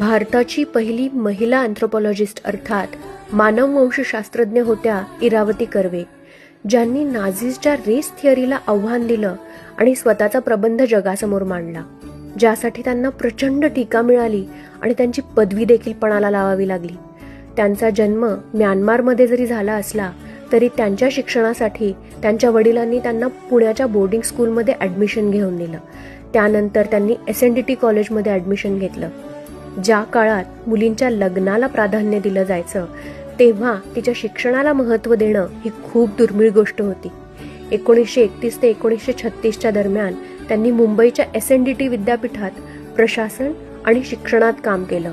भारताची पहिली महिला अँथ्रोपॉलॉजिस्ट अर्थात मानववंशशास्त्रज्ञ होत्या इरावती कर्वे ज्यांनी नाझीजच्या रेस थिअरीला आव्हान दिलं आणि स्वतःचा प्रबंध जगासमोर मांडला ज्यासाठी त्यांना प्रचंड टीका मिळाली आणि त्यांची पदवी देखील पणाला लावावी लागली. त्यांचा जन्म म्यानमारमध्ये जरी झाला असला तरी त्यांच्या शिक्षणासाठी त्यांच्या वडिलांनी त्यांना पुण्याच्या बोर्डिंग स्कूलमध्ये ॲडमिशन घेऊन दिलं. त्यानंतर त्यांनी एस एन डी टी कॉलेजमध्ये ॲडमिशन घेतलं. ज्या काळात मुलींच्या लग्नाला प्राधान्य दिलं जायचं तेव्हा तिच्या शिक्षणाला महत्त्व देणं ही खूप दुर्मिळ गोष्ट होती. एकोणीसशे एकतीस ते एकोणीसशे छत्तीसच्या दरम्यान त्यांनी मुंबईच्या एस एन डी टी विद्यापीठात प्रशासन आणि शिक्षणात काम केलं.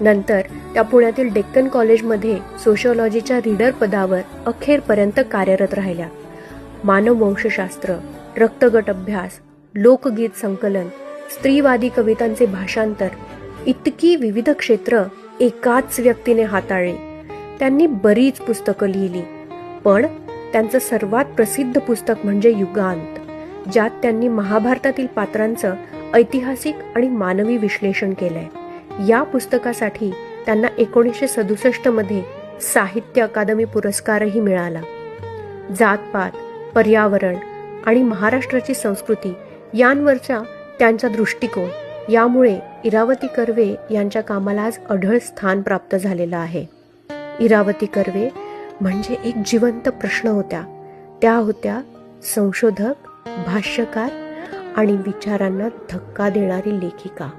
नंतर त्या पुण्यातील डेक्कन कॉलेजमध्ये सोशिओलॉजीच्या रीडर पदावर अखेरपर्यंत कार्यरत राहिल्या. मानववंशशास्त्र रक्तगट अभ्यास लोकगीत संकलन स्त्रीवादी कवितांचे भाषांतर इतकी विविध क्षेत्र एकाच व्यक्तीने हाताळली. त्यांनी बरीच पुस्तकं लिहिली. पण त्यांचं सर्वात प्रसिद्ध पुस्तक म्हणजे युगांत ज्यात त्यांनी महाभारतातील पात्रांचं ऐतिहासिक आणि मानवी विश्लेषण केलंय. या पुस्तकासाठी त्यांना एकोणीसशे सदुसष्टमध्ये साहित्य अकादमी पुरस्कारही मिळाला. जातपात पर्यावरण आणि महाराष्ट्राची संस्कृती यांवरचा त्यांचा दृष्टिकोन यामुळे इरावती कर्वे यांच्या कामाला आज अढळ स्थान प्राप्त झालेलं आहे. इरावती कर्वे म्हणजे एक जिवंत प्रश्न होत्या. त्या होत्या संशोधक भाष्यकार आणि विचारांना धक्का देणारी लेखिका.